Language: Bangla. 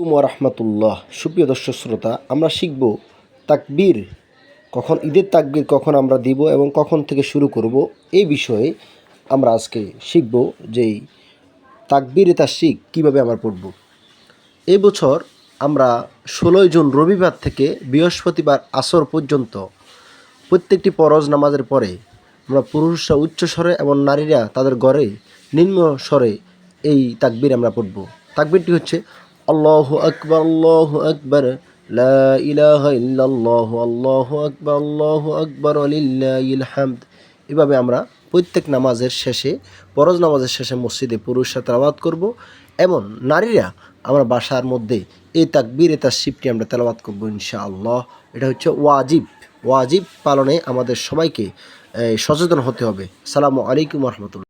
রহমতুল্লাহ। সুপ্রিয় দর্শক শ্রোতা, আমরা শিখব তাকবীর। কখন ঈদের তাকবীর কখন আমরা দিব এবং কখন থেকে শুরু করব, এই বিষয়ে আমরা আজকে শিখব যে তাকবীর তার শিখ কীভাবে আমরা পড়ব। বছর আমরা ষোলোই জুন রবিবার থেকে বৃহস্পতিবার আসর পর্যন্ত প্রত্যেকটি পরজ নামাজের পরে আমরা পুরুষরা উচ্চ স্বরে এবং নারীরা তাদের গড়ে নিম্ন স্বরে এই তাকবীর আমরা পড়ব। তাকবীরটি হচ্ছে আল্লাহ আকবর আল্লাহ আকবর ইল্লাল্লাহ, আল্লাহু আকবর আল্লাহু আকবর হামদ। এভাবে আমরা প্রত্যেক নামাজের শেষে, ফরজ নামাজের শেষে মসজিদে পুরুষরা তেলাওয়াত করব এবং নারীরা আমরা বাসার মধ্যে এই তাকবীর তার শিবটি আমরা তেলাওয়াত করব ইনশাআল্লাহ। এটা হচ্ছে ওয়াজিব। ওয়াজিব পালনে আমাদের সবাইকে সচেতন হতে হবে। সালামু আলাইকুম রহমতুল্লাহ।